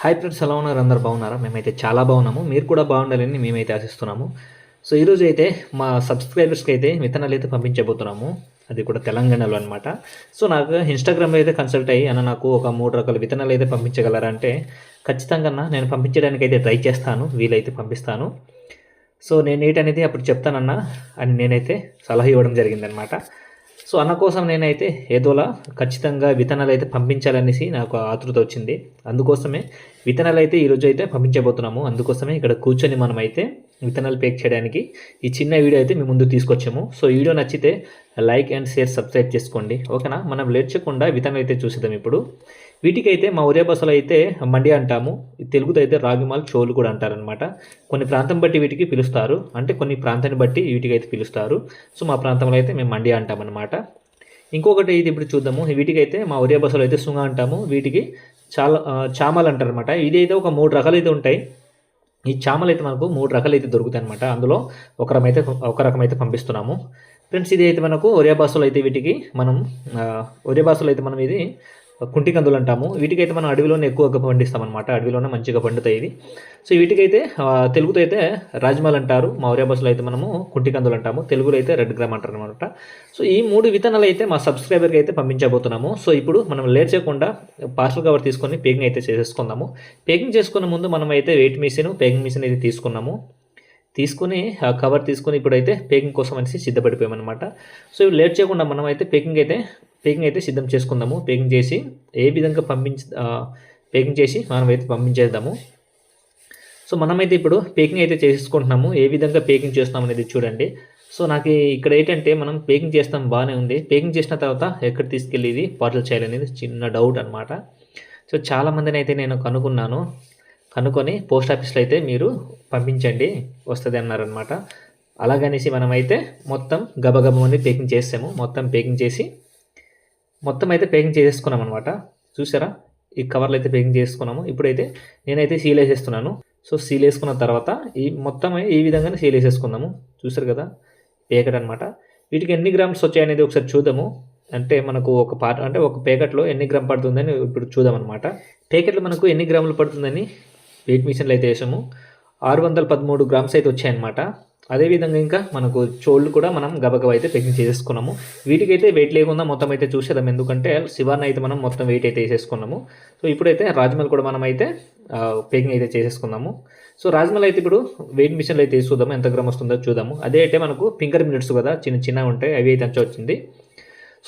Hi friends ఎలా ఉన్నారు? అందరు బాగున్నారా? మేమైతే చాలా బాగున్నాము. మీరు కూడా బాగుండాలని మేమైతే ఆశిస్తున్నాము. సో ఈరోజు అయితే మా సబ్స్క్రైబర్స్కి అయితే విత్తనాలు అయితే పంపించబోతున్నాము. అది కూడా తెలంగాణలో అనమాట సో నాకు ఇన్స్టాగ్రామ్లో అయితే కన్సల్ట్ అయ్యి అన్న నాకు ఒక మూడు రకాల విత్తనాలు అయితే పంపించగలరా అంటే ఖచ్చితంగా నేను పంపించడానికి అయితే ట్రై చేస్తాను. వీలైతే పంపిస్తాను. సో నేను ఏంటనేది అప్పుడు చెప్తానన్నా అని నేనైతే సలహా ఇవ్వడం జరిగిందనమాట సో అన్న కోసం నేనైతే ఏదోలా ఖచ్చితంగా విత్తనాలు అయితే పంపించాలనేసి నాకు ఆతృత వచ్చింది. అందుకోసమే విత్తనాలు అయితే ఈరోజు అయితే పంపించబోతున్నాము. అందుకోసమే ఇక్కడ కూర్చొని మనం అయితే విత్తనాలు పేక్ చేయడానికి ఈ చిన్న వీడియో అయితే మీ ముందు తీసుకొచ్చాము. సో వీడియో నచ్చితే లైక్ అండ్ షేర్ సబ్స్క్రైబ్ చేసుకోండి. ఓకేనా? మనం లేట్ చేయకుండా విత్తనాలు అయితే చూసేద్దాం ఇప్పుడు. వీటికైతే మా ఒరియా అయితే మండి అంటాము. తెలుగుతో అయితే రాగిమాల్ చోలు కూడా అంటారనమాట కొన్ని ప్రాంతం బట్టి వీటికి పిలుస్తారు. అంటే కొన్ని ప్రాంతాన్ని బట్టి వీటికి అయితే పిలుస్తారు. సో మా ప్రాంతంలో అయితే మేము మండి అంటామన్నమాట. ఇంకొకటి ఇది ఇప్పుడు చూద్దాము. వీటికైతే మా ఒరియా బస్సులో అయితే సుంగ అంటాము. వీటికి చాలా చామలు అంటారు అనమాట ఇది అయితే ఒక మూడు రకాలు అయితే ఉంటాయి. ఈ చామలు అయితే మనకు మూడు రకాలు అయితే దొరుకుతాయి అనమాట అందులో ఒక రకం అయితే ఒక రకం అయితే పంపిస్తున్నాము. ఫ్రెండ్స్ ఇది అయితే మనకు ఒరియా భాషలో అయితే వీటికి మనం ఆ, ఒరియా భాషలో అయితే మనం ఇది కుంటి కందులు అంటాము వీటికైతే మనం అడవిలోనే ఎక్కువగా పండిస్తాం అనమాట అడవిలోనే మంచిగా పండుతాయి ఇవి. సో వీటికైతే తెలుగుతో అయితే రాజ్మాల్ అంటారు. మా భాషలో అయితే మనము కుంటి కందులు అంటాము తెలుగులో అయితే రెడ్ గ్రామ్ అంటారు అనమాట సో ఈ మూడు విత్తనాలు అయితే మా సబ్స్క్రైబర్కి అయితే పంపించబోతున్నాము. సో ఇప్పుడు మనం లేట్ చేయకుండా పార్సల్ కవర్ తీసుకొని పేకింగ్ అయితే చేసేసుకుందాము. పేకింగ్ చేసుకున్న ముందు మనం అయితే వెయిట్ మిషన్ పేకింగ్ మిషన్ అయితే తీసుకున్నాము. తీసుకుని ఆ కవర్ తీసుకుని ఇప్పుడైతే పేకింగ్ కోసం అనేసి సిద్ధపడిపోయామన్నమాట. సో ఇవి లేట్ చేయకుండా మనం అయితే పేకింగ్ అయితే పేకింగ్ అయితే సిద్ధం చేసుకుందాము. పేకింగ్ చేసి ఏ విధంగా పంపించ పేకింగ్ చేసి మనం అయితే పంపించేద్దాము. సో మనమైతే ఇప్పుడు పేకింగ్ అయితే చేసుకుంటున్నాము. ఏ విధంగా పేకింగ్ చేస్తున్నాం అనేది చూడండి. సో నాకు ఇక్కడ ఏంటంటే మనం పేకింగ్ చేస్తాం బాగానే ఉంది. పేకింగ్ చేసిన తర్వాత ఎక్కడ తీసుకెళ్ళి ఇది పార్సల్ చేయాలనేది చిన్న డౌట్ అనమాట సో చాలామందిని అయితే నేను కనుక్కున్నాను. కనుక్కొని పోస్ట్ ఆఫీస్లో అయితే మీరు పంపించండి. వస్తుంది అన్నారనమాట అలాగనేసి మనమైతే మొత్తం గబగబ మంది పేకింగ్ చేసాము మొత్తం పేకింగ్ చేసి మొత్తం అయితే పేకింగ్ చేసేసుకున్నాం అనమాట చూసారా? ఈ కవర్లు అయితే పేకింగ్ చేసుకున్నాము ఇప్పుడైతే నేనైతే సీల్ వేసేస్తున్నాను. సో సీల్ వేసుకున్న తర్వాత ఈ మొత్తం ఈ విధంగానే సీల్ వేసేసుకుందాము. చూసారు కదా? పేకెట్ అనమాట వీటికి ఎన్ని గ్రామ్స్ వచ్చాయనేది ఒకసారి చూద్దాము. అంటే మనకు ఒక పార్ట్ అంటే ఒక ప్యాకెట్లో ఎన్ని గ్రామ్ పడుతుందని ఇప్పుడు చూద్దాం అనమాట ప్యాకెట్లో మనకు ఎన్ని గ్రాములు పడుతుందని వెయిట్ మిషన్లో అయితే వేసాము. ఆరు వందల పదమూడు గ్రామ్స్ అయితే వచ్చాయన్నమాట. అదేవిధంగా ఇంకా మనకు చోళ్ళు కూడా మనం గబగబ అయితే పేకింగ్ చేసేసుకున్నాము. వీటికైతే వెయిట్ లేకుండా మొత్తం అయితే చూసేద్దాం ఎందుకంటే శివాన్ని అయితే మనం మొత్తం వెయిట్ అయితే వేసేసుకున్నాము. సో ఇప్పుడైతే రాజమల్ కూడా మనం అయితే పేకింగ్ అయితే చేసేసుకున్నాము. సో రాజమల్ అయితే ఇప్పుడు వెయిట్ మిషన్లో అయితే వేసుకుందాము చూద్దాము. ఎంత గ్రామ్ వస్తుందో చూద్దాము. అదే అయితే మనకు ఫింగర్ మినిట్స్ కదా చిన్న చిన్నగా ఉంటాయి. అవి అయితే అంచు వచ్చింది.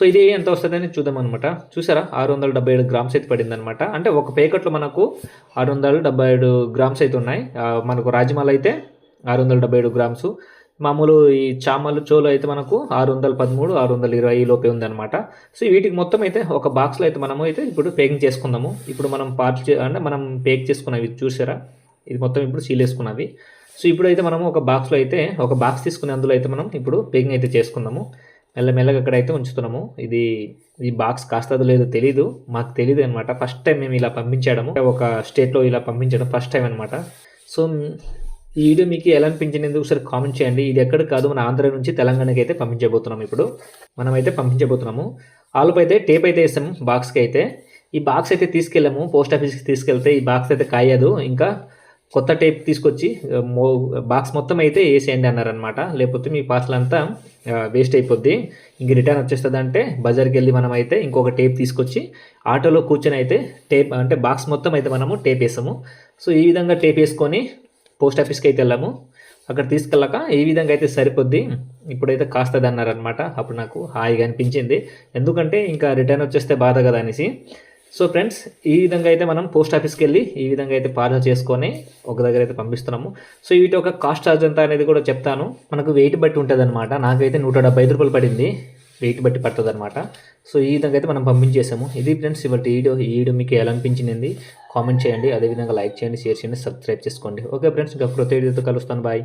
సో ఇది ఎంత వస్తుందని చూద్దాం అనమాట చూసారా? ఆరు వందల డెబ్బై ఏడు గ్రామ్స్ అయితే పడింది అనమాట అంటే ఒక ప్యాకెట్లో మనకు ఆరు వందల డెబ్బై ఏడు గ్రామ్స్ అయితే ఉన్నాయి. మనకు రాజమాల అయితే ఆరు వందల డెబ్బై ఏడు గ్రామ్స్. మామూలు ఈ చామలు చోలు అయితే మనకు ఆరు వందల పదమూడు ఆరు వందల ఇరవై లోపే ఉందన్నమాట. సో వీటికి మొత్తం అయితే ఒక బాక్స్లో అయితే మనము అయితే ఇప్పుడు పేకింగ్ చేసుకుందాము. ఇప్పుడు మనం పార్ట్ చే అంటే మనం పేక్ చేసుకున్నవి చూసారా? ఇది మొత్తం ఇప్పుడు సీలేసుకున్నవి సో ఇప్పుడైతే మనము ఒక బాక్స్లో అయితే ఒక బాక్స్ తీసుకుని అందులో అయితే మనం ఇప్పుడు పేకింగ్ అయితే చేసుకుందాము. మెల్లమెల్లగా అక్కడైతే ఉంచుతున్నాము. ఇది ఈ బాక్స్ కాస్తదో లేదో తెలీదు. మాకు తెలియదు అనమాట ఫస్ట్ టైం మేము ఇలా పంపించడము ఒక స్టేట్లో ఇలా పంపించడం ఫస్ట్ టైం అనమాట సో ఈ వీడియో మీకు ఎలా అనిపించింది ఒకసారి కామెంట్ చేయండి. ఇది ఎక్కడ కాదు మన ఆంధ్ర నుంచి తెలంగాణకి అయితే పంపించబోతున్నాం ఇప్పుడు. మనమైతే పంపించబోతున్నాము. ఆలుపు అయితే టేప్ అయితే వేసాము బాక్స్కి అయితే. ఈ బాక్స్ అయితే తీసుకెళ్ళాము. పోస్ట్ ఆఫీస్కి తీసుకెళ్తే ఈ బాక్స్ అయితే కాయదు. ఇంకా కొత్త టేప్ తీసుకొచ్చి మో బాక్స్ మొత్తం అయితే వేసేయండి అన్నారనమాట లేకపోతే మీ పార్సల్ అంతా వేస్ట్ అయిపోద్ది. ఇంక రిటర్న్ వచ్చేస్తుంది అంటే బజార్కి వెళ్ళి మనం అయితే ఇంకొక టేప్ తీసుకొచ్చి ఆటోలో కూర్చొని అయితే టేప్ అంటే బాక్స్ మొత్తం అయితే మనము టేప్ వేసాము సో ఈ విధంగా టేప్ వేసుకొని పోస్ట్ ఆఫీస్కి అయితే వెళ్ళాము. అక్కడ తీసుకెళ్ళాక ఈ విధంగా అయితే సరిపోద్ది. ఇప్పుడైతే కాస్తది అన్నారనమాట అప్పుడు నాకు హాయిగా అనిపించింది. ఎందుకంటే ఇంకా రిటర్న్ వచ్చేస్తే బాధ కదా అనేసి. సో ఫ్రెండ్స్ ఈ విధంగా అయితే మనం పోస్ట్ ఆఫీస్కి వెళ్ళి ఈ విధంగా అయితే పార్సల్ చేసుకొని ఒక దగ్గర అయితే పంపిస్తున్నాము. సో వీటి ఒక కాస్ట్ ఛార్జ్ ఎంత అనేది కూడా చెప్తాను. మనకు వెయిట్ బట్టి ఉంటుంది అనమాట నాకైతే నూట డెబ్బై ఐదు రూపాయలు పడింది. వెయిట్ బట్టి పడుతుంది అనమాట సో ఈ విధంగా అయితే మనం పంపించేసాము. ఇది ఫ్రెండ్స్ ఇవాటి వీడియో ఈ వీడియో మీకు ఎలా అనిపించింది? కామెంట్ చేయండి. అదేవిధంగా లైక్ చేయండి షేర్ చేయండి సబ్స్క్రైబ్ చేసుకోండి. ఓకే ఫ్రెండ్స్ ఇంకా కృత వీడియోతో కలుస్తాను. బాయ్